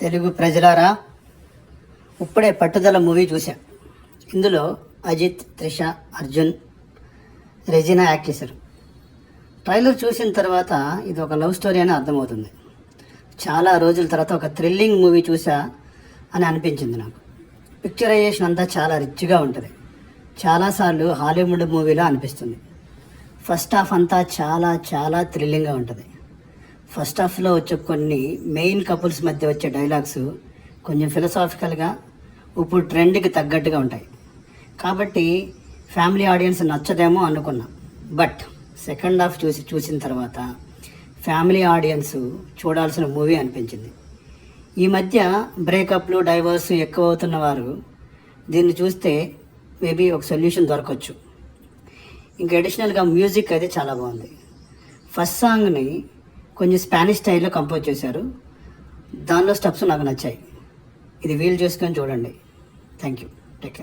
తెలుగు ప్రజలారా ఇప్పుడే పట్టుదల మూవీ చూశాం. ఇందులో అజిత్ త్రిష అర్జున్ రెజినా యాక్ట్ చేశారు. ట్రైలర్ చూసిన తర్వాత ఇది ఒక లవ్ స్టోరీ అని అర్థమవుతుంది. చాలా రోజుల తర్వాత ఒక థ్రిల్లింగ్ మూవీ చూసా అని అనిపించింది నాకు. పిక్చరైజేషన్ అంతా చాలా రిచ్గా ఉంటుంది. చాలాసార్లు హాలీవుడ్ మూవీలో అనిపిస్తుంది. ఫస్ట్ హాఫ్ అంతా చాలా చాలా థ్రిల్లింగ్గా ఉంటుంది. ఫస్ట్ హాఫ్లో వచ్చే కొన్ని మెయిన్ కపుల్స్ మధ్య వచ్చే డైలాగ్స్ కొంచెం ఫిలసాఫికల్గా ఇప్పుడు ట్రెండ్కి తగ్గట్టుగా ఉంటాయి. కాబట్టి ఫ్యామిలీ ఆడియన్స్ నచ్చదేమో అనుకున్నా. బట్ సెకండ్ హాఫ్ చూసి చూసిన తర్వాత ఫ్యామిలీ ఆడియన్స్ చూడాల్సిన మూవీ అనిపించింది. ఈ మధ్య బ్రేకప్లు డైవర్స్ ఎక్కువ అవుతున్న వారు దీన్ని చూస్తే మేబీ ఒక సొల్యూషన్ దొరకవచ్చు ఇంకా అడిషనల్గా మ్యూజిక్ అయితే చాలా బాగుంది. ఫస్ట్ సాంగ్ని కొంచెం స్పానిష్ స్టైల్లో కంపోజ్ చేశారు. దానిలో స్టెప్స్ నాకు నచ్చాయి. ఇది వీలు చేసుకొని చూడండి. Thank you take care.